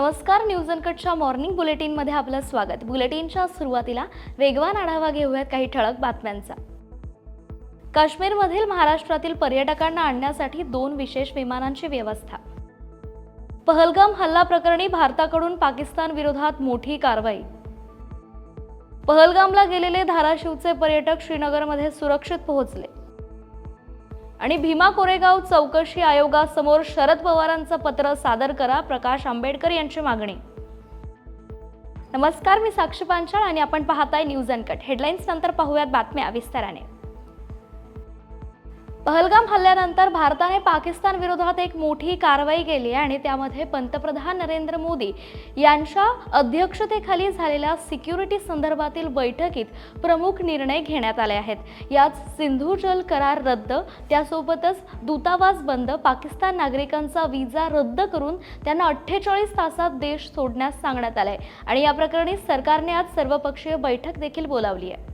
नमस्कार news अनकटच्या morning बुलेटिनमध्ये आपलं स्वागत. बुलेटिनच्या सुरुवातीला वेगवान आढावा घेऊयात काही ठळक बातम्यांचा. काश्मीरमधील महाराष्ट्रातील पर्यटकांना आणण्यासाठी दोन विशेष विमानांची व्यवस्था. पहलगाम हल्ला प्रकरणी भारताकडून पाकिस्तान विरोधात मोठी कारवाई. पहलगामला गेलेले धाराशिवचे पर्यटक श्रीनगरमध्ये सुरक्षित पोहोचले. आणि भीमा कोरेगाव चौकशी आयोगासमोर शरद पवारांचं पत्र सादर करा प्रकाश आंबेडकर यांची मागणी. नमस्कार मी साक्षी पांचाळ आणि आपण पाहताय न्यूज अनकट. हेडलाईन्स नंतर पाहूयात बातम्या विस्ताराने. पहलगाम हल्ल्यानंतर भारताने पाकिस्तान विरोधात एक मोठी कारवाई केली आहे आणि त्यामध्ये पंतप्रधान नरेंद्र मोदी यांच्या अध्यक्षतेखाली झालेल्या सिक्युरिटी संदर्भातील बैठकीत प्रमुख निर्णय घेण्यात आले आहेत. यात सिंधू जल करार रद्द त्यासोबतच दूतावास बंद पाकिस्तान नागरिकांचा विजा रद्द करून त्यांना अठ्ठेचाळीस तासात देश सोडण्यास सांगण्यात आलंय. आणि या प्रकरणी सरकारने आज सर्वपक्षीय बैठक देखील बोलावली आहे.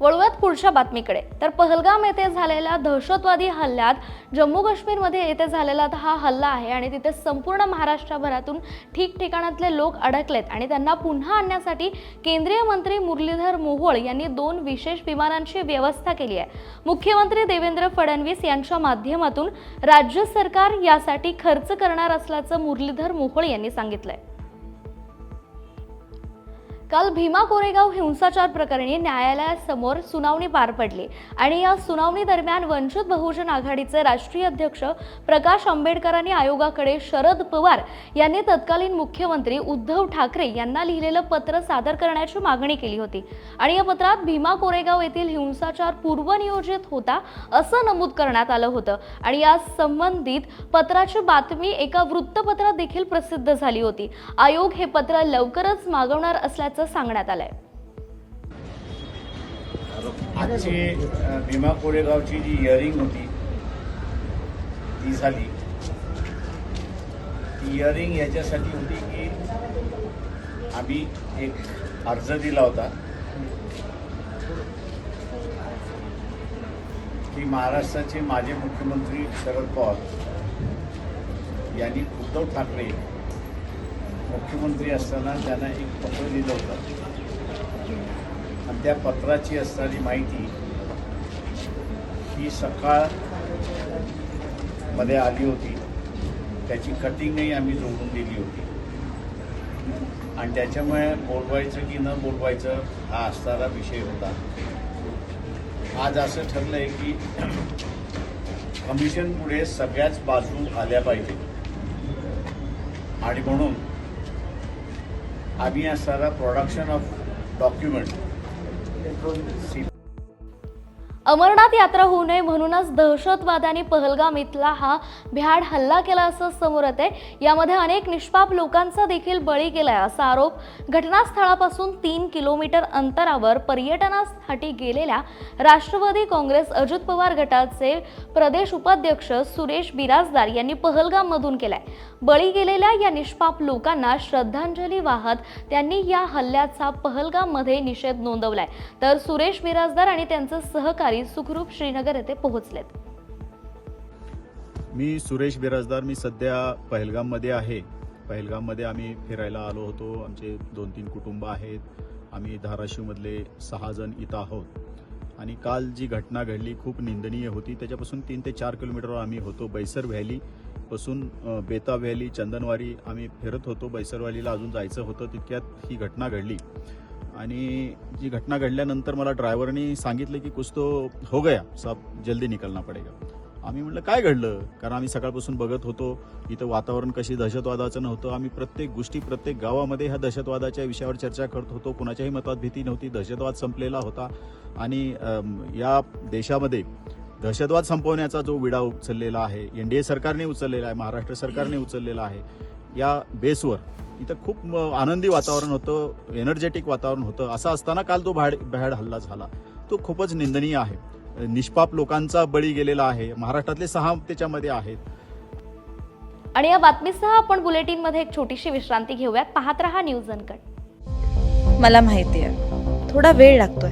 वळूयात पुढच्या बातमीकडे. तर पहलगाम येथे झालेल्या दहशतवादी हल्ल्यात जम्मू काश्मीरमध्ये येथे झालेला हा हल्ला आहे आणि तिथे संपूर्ण महाराष्ट्रभरातून ठिकठिकाणातले लोक अडकलेत आणि त्यांना पुन्हा आणण्यासाठी केंद्रीय मंत्री मुरलीधर मोहोळ यांनी दोन विशेष विमानांची व्यवस्था केली आहे. मुख्यमंत्री देवेंद्र फडणवीस यांच्या माध्यमातून राज्य सरकार यासाठी खर्च करणार असल्याचं मुरलीधर मोहोळ यांनी सांगितलंय. काल भीमा कोरेगाव हिंसाचार प्रकरणी न्यायालयासमोर सुनावणी पार पडली आणि या सुनावणी दरम्यान वंचित बहुजन आघाडीचे राष्ट्रीय अध्यक्ष प्रकाश आंबेडकरांनी आयोगाकडे शरद पवार यांनी तत्कालीन मुख्यमंत्री उद्धव ठाकरे यांना लिहिलेलं पत्र सादर करण्याची मागणी केली होती. आणि या पत्रात भीमा कोरेगाव येथील हिंसाचार पूर्वनियोजित होता असं नमूद करण्यात आलं होतं. आणि या संबंधित पत्राची बातमी एका वृत्तपत्रात देखील प्रसिद्ध झाली होती. आयोग हे पत्र लवकरच मागवणार असल्याचं सांगण्यात आलंय. आजची भीमा कोरेगावची जी इयरिंग होती ती झाली. ती इयरिंग याच्यासाठी होती की आम्ही एक अर्ज दिला होता. की महाराष्ट्राचे माजी मुख्यमंत्री शरद पवार यांनी उद्धव ठाकरे मुख्यमंत्री असताना त्यांना एक पत्र दिलं होतं. आणि त्या पत्राची असणारी माहिती ही सकाळमध्ये आली होती. त्याची कटिंगही आम्ही जोडून दिली होती. आणि त्याच्यामुळे बोलवायचं की न बोलवायचं हा असणारा विषय होता. आज असं ठरलं आहे की कमिशन पुढे सगळ्याच बाजू आल्या पाहिजे. आणि म्हणून आम्ही असणारा प्रोडक्शन ऑफ डॉक्युमेंट अमरनाथ यात्रा होऊ नये म्हणूनच दहशतवाद्यांनी पहलगाम इथला हा भ्याड हल्ला केला असं समोर येते यामध्ये अनेक निष्पाप लोकांचा देखील बळी गेलाय असा आरोप घटनास्थळापासून तीन किलोमीटर अंतरावर पर्यटनासाठी गेलेल्या राष्ट्रवादी काँग्रेस अजित पवार गटाचे प्रदेश उपाध्यक्ष सुरेश बिराजदार यांनी पहलगाममधून केलाय. बळी गेलेल्या या निष्पाप लोकांना श्रद्धांजली वाहत त्यांनी या हल्ल्याचा पहलगाममध्ये निषेध नोंदवलाय. तर सुरेश बिराजदार आणि त्यांचे सहकारी सुखरूप श्रीनगर येथे पोहोचलेत. मी सुरेश बिराजदार मी सध्या पहलगाममध्ये आहे. पहलगाममध्ये आम्ही फिरायला आलो होतो. आमचे दोन तीन कुटुंब आहेत. आम्ही धाराशिवमधले सहा जण इथं आहोत. आणि काल जी घटना घडली खूप निंदनीय होती. त्याच्यापासून तीन ते चार किलोमीटरवर आम्ही होतो बैसर व्हॅली पासून बेता व्हॅली चंदनवारी आम्ही फिरत होतो. बैसर व्हॅलीला अजून जायचं होतं. तितक्यात ही घटना घडली. आणि जी घटना घडल्यानंतर मला ड्रायव्हरनी सांगितलं की कुछ तो हो गया सब जल्दी निकलना पडेगा. आम्ही म्हटलं काय घडलं? कारण आम्ही सकाळपासून बघत होतो इथं वातावरण कशी दहशतवादाचं नव्हतं. आम्ही प्रत्येक गोष्टी प्रत्येक गावामध्ये ह्या दहशतवादाच्या विषयावर चर्चा करत होतो. कुणाच्याही मतात भीती नव्हती. दहशतवाद संपलेला होता. आणि या देशामध्ये दहशतवाद संपवण्याचा जो विडा उचललेला आहे एन डी ए सरकारने उचललेला आहे महाराष्ट्र सरकारने उचललेला आहे या बेसवर इथं खूप आनंदी वातावरण होतं एनर्जेटिक वातावरण होतं. असं असताना काल तो भाड भ्याड हल्ला झाला. तो खूपच निंदनीय आहे. निष्पाप लोकांचा बळी गेलेला आहे. महाराष्ट्रातले सहा त्याच्यामध्ये आहेत. आणि या बातमीसह आपण बुलेटिनमध्ये एक छोटीशी विश्रांती घेऊयात. पाहत रहा न्यूज अनकट. मला माहिती आहे. थोडा वेळ लागतोय.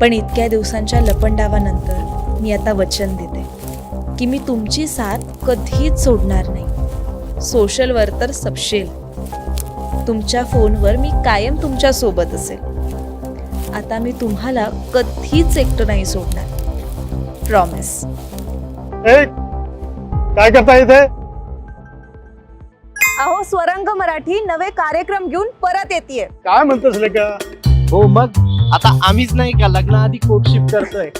पण इतक्या दिवसांच्या लपंडावानंतर मी आता वचन देते की मी तुमची साथ कधीच सोडणार नाही. सोशलवर तर सबशेल तुमच्या फोनवर मी कायम तुमच्यासोबत असेल. आता मी तुम्हाला कधीच एकटं नाही सोडणार. प्रॉमिस काय करता इथे? अहो स्वरंग मराठी नवे कार्यक्रम घेऊन परत येते काय म्हणतोस लेका? हो मग आता आम्हीच नाही का लग्नाआधी कोर्टशिप करतोय?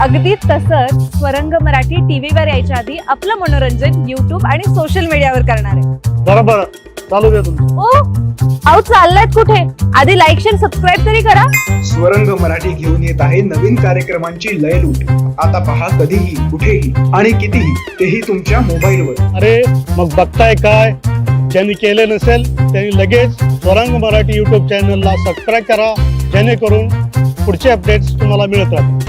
अगदी तसंच स्वरंग मराठी टीव्हीवर यायच्या आधी आपलं मनोरंजन युट्यूब आणि सोशल मीडियावर करणार आहे. बरं बरं चालू दे तुमचं. ओ अहो चाललायत कुठे? आधी लाईक शेअर सबस्क्राईब तरी करा. स्वरंग मराठी घेऊन येत आहे नवीन कार्यक्रमांची लयलूट आता पहा कधीही कुठेही आणि कितीही तेही तुमच्या मोबाईलवर. अरे मग बघताय काय? ज्यांनी केले नसेल त्यांनी लगेच स्वरंग मराठी युट्यूब चॅनलला सबस्क्राईब करा. जेणेकरून पुढचे अपडेट्स तुम्हाला मिळत राहतील.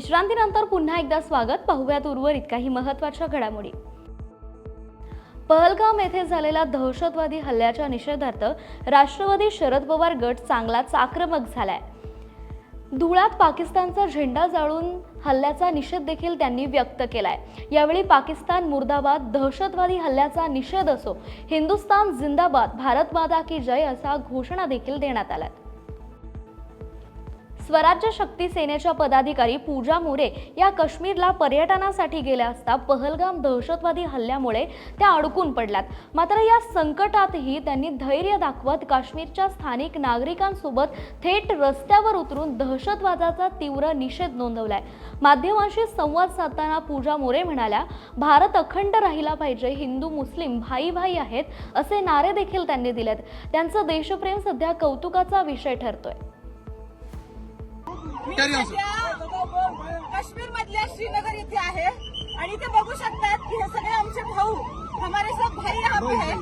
विश्रांतीनंतर पुन्हा एकदा स्वागत. पाहूयात उर्वरित काही महत्त्वाच्या घडामोडी. पहलगाम येथे झालेल्या दहशतवादी हल्ल्याच्या निषेधार्थ राष्ट्रवादी शरद पवार गट चांगलाच आक्रमक झालाय. धुळ्यात पाकिस्तानचा झेंडा जाळून हल्ल्याचा निषेध देखील त्यांनी व्यक्त केलाय. यावेळी पाकिस्तान मुर्दाबाद दहशतवादी हल्ल्याचा निषेध असो हिंदुस्तान जिंदाबाद भारत माता की जय असा घोषणा देखील देण्यात आल्या स्वराज्य शक्ती सेनेच्या पदाधिकारी पूजा मोरे या काश्मीरला पर्यटनासाठी गेल्या असता पहलगाम दहशतवादी हल्ल्यामुळे त्या अडकून पडल्यात. मात्र या संकटातही त्यांनी धैर्य दाखवत काश्मीरच्या स्थानिक नागरिकांसोबत थेट रस्त्यावर उतरून दहशतवादाचा तीव्र निषेध नोंदवलाय. माध्यमांशी संवाद साधताना पूजा मोरे म्हणाल्या भारत अखंड राहिला पाहिजे हिंदू मुस्लिम भाई भाई आहेत असे नारे देखील त्यांनी दिलेत. त्यांचं देशप्रेम सध्या कौतुकाचा विषय ठरतोय. काश्मीर मधल्या श्रीनगर इथे आहे. आणि ते बघू शकतात की हे सगळे आमचे भाऊ. हमारे सब भाई यहाँ पे है. हैं।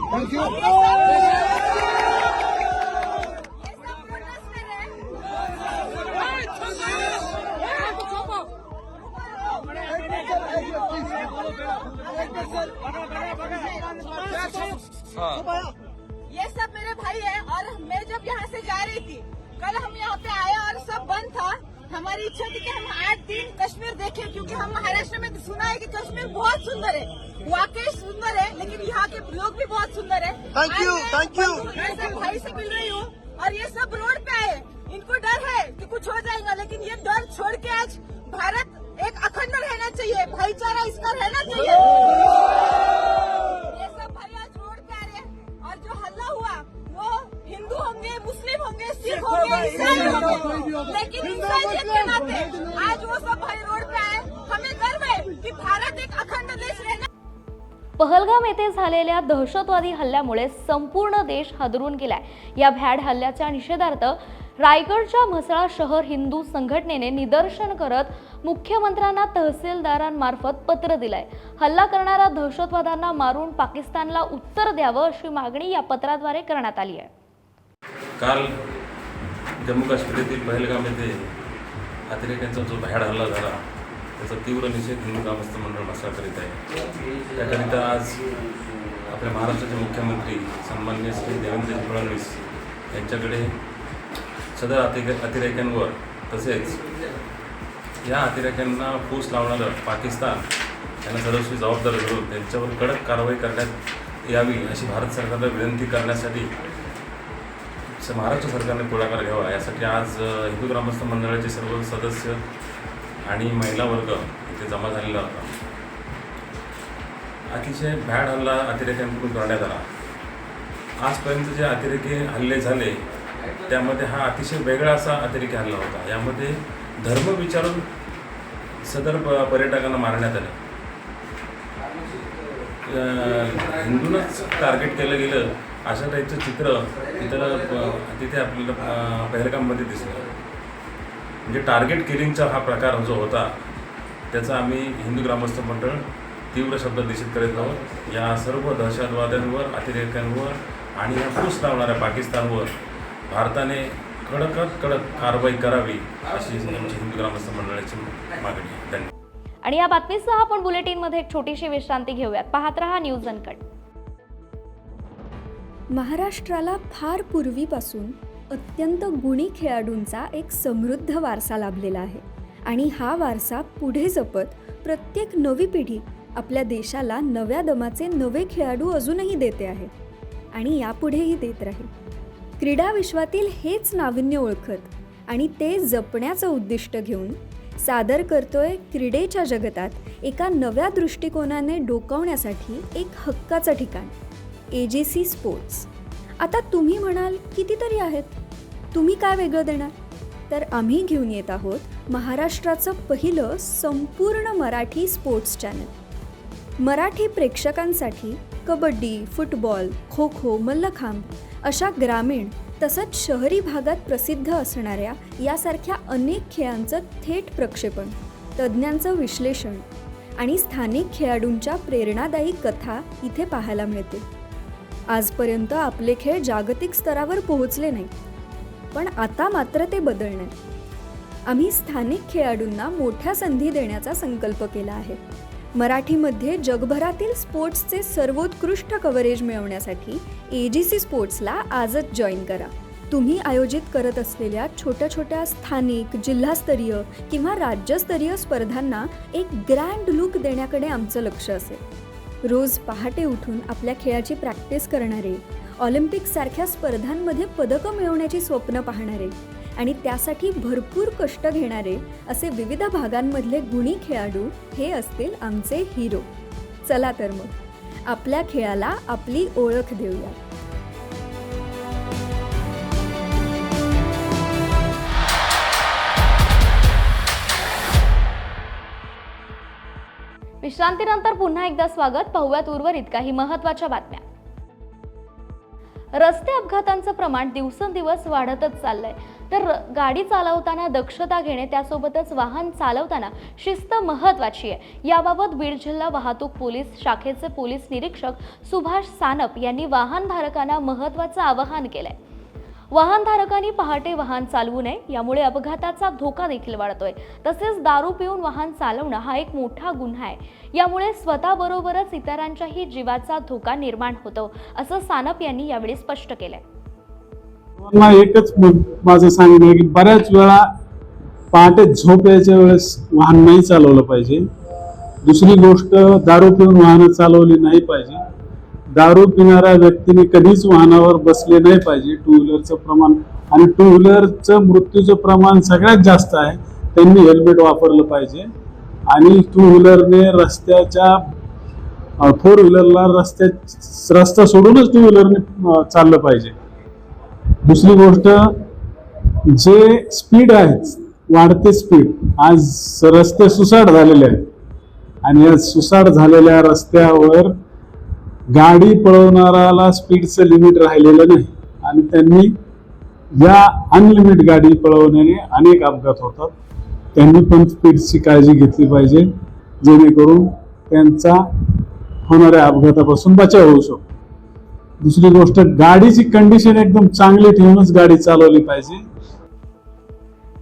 ये सब मेरे भाई है और मैं जब यहाँ से जा रही थी कल हम यहाँ पे आए और सब बंद था। हमारी इच्छा थी कि हम आठ दिन कश्मीर देखें क्योंकि हम महाराष्ट्र में सुना है कि कश्मीर बहुत सुंदर है। वाकई सुंदर है लेकिन यहाँ के लोग भी बहुत सुंदर है। थैंक यू थैंक यू मैं सब भाई से मिल रही हूँ और ये सब रोड पे आए इनको डर है कि कुछ हो जाएगा लेकिन ये डर छोड़ के आज भारत एक अखंड रहना चाहिए भाईचारा इसका रहना चाहिए। लेकिन इंसानियत के नाते आज वो सब भाई रोड पे आए हमें गर्व है कि भारत एक अखंड देश रहना पहलगाम येथे झालेल्या दहशतवादी हल्ल्यामुळे संपूर्ण देश हादरून गेलाय. या भ्याड हल्ल्याच्या निषेधार्थ रायगडच्या म्हसळा शहर हिंदू संघटनेने निदर्शन करत मुख्यमंत्र्यांना तहसीलदारांमार्फत पत्र दिलंय. हल्ला करणाऱ्या दहशतवाद्यांना मारून पाकिस्तानला उत्तर द्यावं अशी मागणी या पत्राद्वारे करण्यात आली आहे. काल जम्मू काश्मीरातील पहलगाम येथे अतिरेक्यांचा जो भ्याड हल्ला झाला त्याचा तीव्र निषेध हिंदू ग्रामस्थ मंडळ असा करीत आहे. त्याकरिता आज आपल्या महाराष्ट्राचे मुख्यमंत्री सन्मान्य श्री देवेंद्र फडणवीस यांच्याकडे सदर अति अतिरेक्यांवर तसेच या अतिरेक्यांना फूस लावणारं पाकिस्तान यांना सर्वस्वी जबाबदार धरून त्यांच्यावर कडक कारवाई करण्यात यावी अशी भारत सरकारला विनंती करण्यासाठी स- महाराष्ट्र सरकारने पुढाकार घ्यावा यासाठी आज हिंदू ग्रामस्थ मंडळाचे सर्व सदस्य आणि महिला वर्ग इथे जमा झालेला होता. अतिशय भॅड हल्ला अतिरेक्यांकडून करण्यात आला. आजपर्यंत जे अतिरेकी हल्ले झाले त्यामध्ये हा अतिशय वेगळा असा अतिरेकी हल्ला होता. यामध्ये धर्म विचारून सदर प पर्यटकांना मारण्यात आले. हिंदूनच हिंदूंनाच टार्गेट केलं गेलं. अशा टाईपचं चित्र तिथं तिथे आपल्याला पहलगाममध्ये दिसलं. म्हणजे टार्गेट किलिंगचा हा प्रकार जो होता त्याचा आम्ही हिंदू ग्रामस्थ मंडळ तीव्र शब्द निषेध करीत आहोत. या सर्व दहशतवाद्यांवर अतिरेक्यांवर आणि या फूस लावणाऱ्या पाकिस्तानवर भारताने कडकत कडक कारवाई करावी अशी आमची हिंदू ग्रामस्थ मंडळाची मागणी आहे. धन्यवाद. आणि या बातमीसह आपण बुलेटिनमध्ये एक छोटीशी विश्रांती घेऊयात. पाहत रहा न्यूज अनकट. महाराष्ट्राला फार पूर्वीपासून अत्यंत गुणी खेळाडूंचा एक समृद्ध वारसा लाभलेला आहे. आणि हा वारसा पुढे जपत प्रत्येक नवी पिढी आपल्या देशाला नव्या दमाचे नवे खेळाडू अजूनही देते आहे. आणि यापुढेही देत राहील. क्रीडा विश्वातील हेच नाविन्य ओळखत आणि ते जपण्याचं उद्दिष्ट घेऊन सादर करतोय क्रीडेच्या जगतात एका नव्या दृष्टिकोनाने डोकावण्यासाठी एक हक्काचं ठिकाण. ए जे सी स्पोर्ट्स आता तुम्ही म्हणाल कितीतरी आहेत? तुम्ही काय वेगळं देणार? तर आम्ही घेऊन येत आहोत महाराष्ट्राचं पहिलं संपूर्ण मराठी स्पोर्ट्स चॅनल मराठी प्रेक्षकांसाठी कबड्डी फुटबॉल खो खो मल्लखांब अशा ग्रामीण तसंच शहरी भागात प्रसिद्ध असणाऱ्या यासारख्या अनेक खेळांचं थेट प्रक्षेपण तज्ज्ञांचं विश्लेषण आणि स्थानिक खेळाडूंच्या प्रेरणादायी कथा इथे पाहायला मिळते. आजपर्यंत आपले खेळ जागतिक स्तरावर पोहोचले नाही. पण आता मात्र ते बदलणार. आम्ही स्थानिक खेळाडूंना मोठ्या संधी देण्याचा संकल्प केला आहे. मराठीमध्ये जगभरातील स्पोर्ट्सचे सर्वोत्कृष्ट कव्हरेज मिळवण्यासाठी ए जी सी स्पोर्ट्सला आजच जॉईन करा. तुम्ही आयोजित करत असलेल्या छोट्या छोट्या स्थानिक जिल्हास्तरीय किंवा राज्यस्तरीय स्पर्धांना एक ग्रँड लुक देण्याकडे आमचं लक्ष असेल. रोज पहाटे उठून आपल्या खेळाची प्रॅक्टिस करणारे ऑलिम्पिकसारख्या स्पर्धांमध्ये पदकं मिळवण्याची स्वप्न पाहणारे आणि त्यासाठी भरपूर कष्ट घेणारे असे विविध भागांमधले गुणी खेळाडू हे असतील आमचे हिरो. चला तर मग आपल्या खेळाला आपली ओळख देऊया. विश्रांतीनंतर पुन्हा एकदा स्वागत. पाहुयात उर्वरित काही महत्त्वाच्या बातम्या. रस्ते अपघातांचं प्रमाण दिवसेंदिवस वाढतच चाललंय. तर गाडी चालवताना दक्षता घेणे त्यासोबतच वाहन चालवताना शिस्त महत्वाची आहे. याबाबत बीड जिल्हा वाहतूक पोलीस शाखेचे पोलीस निरीक्षक सुभाष सानप यांनी वाहनधारकांना महत्त्वाचं आवाहन केलंय. वाहनधारकांनी पहाटे वाहन चालवू नये यामुळे अपघाताचा धोका देखील वाढतोय. तसेच दारू पिऊन वाहन चालवणं हा एक मोठा गुन्हा आहे. यामुळे स्वतःबरोबरच इतरांच्याही जीवाचा धोका निर्माण होतो असं सानप यांनी यावेळी स्पष्ट केलंय. एकच माझं सांगणं की बऱ्याच वेळा पहाटे झोप यायच्या वेळेस वाहन नाही चालवलं पाहिजे. दुसरी गोष्ट दारू पिऊन वाहनं चालवली नाही पाहिजे. दारू पिणाऱ्या व्यक्तीने कधीच वाहनावर बसले नाही पाहिजे. टू व्हीलरचं प्रमाण आणि टू व्हीलरचं मृत्यूचं प्रमाण सगळ्यात जास्त आहे. त्यांनी हेल्मेट वापरलं पाहिजे. आणि टू व्हीलरने रस्त्याच्या फोर व्हीलरला रस्त्या रस्ता सोडूनच टू व्हीलरने चाललं पाहिजे. दुसरी गोष्ट जे स्पीड आहे वाढते स्पीड आज रस्ते सुसाट झालेले आहेत. आणि या सुसाट झालेल्या रस्त्यावर गाडी पळवणाऱ्याला स्पीडचं लिमिट राहिलेलं नाही. आणि त्यांनी या अनलिमिट गाडी पळवण्याने अनेक अपघात होतात. त्यांनी पण स्पीडची काळजी घेतली पाहिजे जेणेकरून त्यांचा होणाऱ्या अपघातापासून बचाव होऊ शकतो. दुसरी गोष्ट गाडीची कंडिशन एकदम चांगली ठेवूनच गाडी चालवली पाहिजे.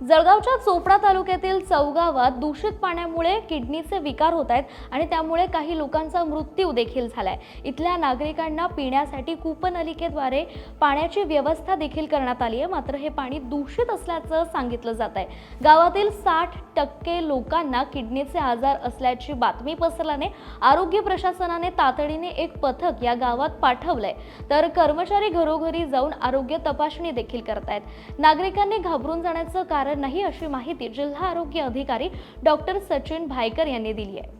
जळगावच्या चोपडा तालुक्यातील चौगावात दूषित पाण्यामुळे किडनीचे विकार होत आहेत आणि त्यामुळे काही लोकांचा मृत्यू देखील झालाय. इथल्या नागरिकांना पिण्यासाठी कूपनलिकेद्वारे पाण्याची व्यवस्था देखील करण्यात आली आहे. मात्र हे पाणी दूषित असल्याचं सांगितलं जात आहे गावातील साठ टक्के लोकांना किडनीचे आजार असल्याची बातमी पसरल्याने आरोग्य प्रशासनाने तातडीने एक पथक या गावात पाठवलंय. तर कर्मचारी घरोघरी जाऊन आरोग्य तपासणी देखील करतायत. नागरिकांनी घाबरून जाण्याचं कारण नाही अशी माहिती जिल्हा आरोग्य अधिकारी डॉक्टर सचिन भायकर यांनी दिली आहे.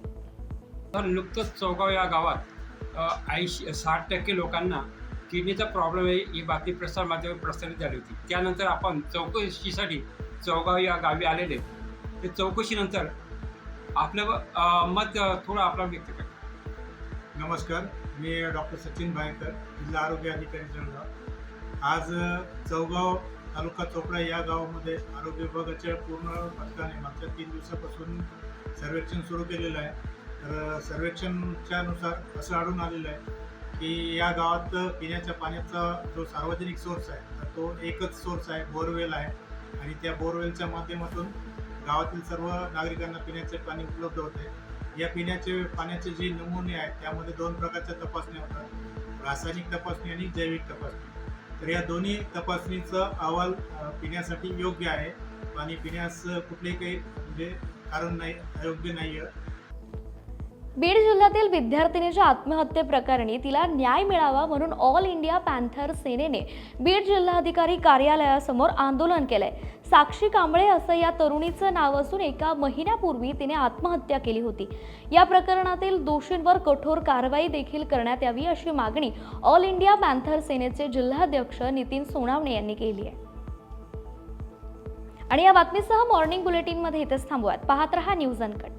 तर नुकतंच चौगाव या गावात ऐंशी साठ टक्के लोकांना किडनीचा प्रॉब्लेम आहे ही बातमी प्रसारमाध्यमात प्रसारित झाली होती. त्यानंतर आपण चौकशीसाठी चौगाव या गावी आलेले ते चौकशीनंतर आपलं मत थोडं आपला व्यक्त करा. नमस्कार मी डॉक्टर सचिन भायकर जिल्हा आरोग्य अधिकारी जळगाव आज चौगाव तालुका चोपडा या गावामध्ये आरोग्य विभागाच्या पूर्ण पथकाने मागच्या तीन दिवसापासून सर्वेक्षण सुरू केलेलं आहे. तर सर्वेक्षणच्यानुसार असं आढळून आलेलं आहे की या गावात पिण्याच्या पाण्याचा जो सार्वजनिक सोर्स आहे तर तो एकच सोर्स आहे बोरवेल आहे. आणि त्या बोरवेलच्या माध्यमातून गावातील सर्व नागरिकांना पिण्याचे पाणी उपलब्ध होते. या पिण्याचे पाण्याचे जे नमुने आहेत त्यामध्ये दोन प्रकारच्या तपासण्या होतात. रासायनिक तपासणी आणि जैविक तपासणी. तर या दोन्ही तपासणीचा अहवाल पिण्यासाठी योग्य आहे. पाणी पिण्यास कुठलेही काही म्हणजे कारण नाही अयोग्य नाही बीड जिल्ह्यातील विद्यार्थिनीच्या आत्महत्येप्रकरणी तिला न्याय मिळावा म्हणून ऑल इंडिया पॅन्थर सेनेने बीड जिल्हाधिकारी कार्यालयासमोर आंदोलन केलंय. साक्षी कांबळे असं या तरुणीचं नाव असून एका महिन्यापूर्वी तिने आत्महत्या केली होती. या प्रकरणातील दोषींवर कठोर कारवाई देखील करण्यात यावी अशी मागणी ऑल इंडिया पॅन्थर सेनेचे जिल्हाध्यक्ष नितीन सोनावणे यांनी केली आहे. आणि या बातमीसह मॉर्निंग बुलेटिनमध्ये इथेच थांबूयात. पाहत रहा न्यूज अनकट.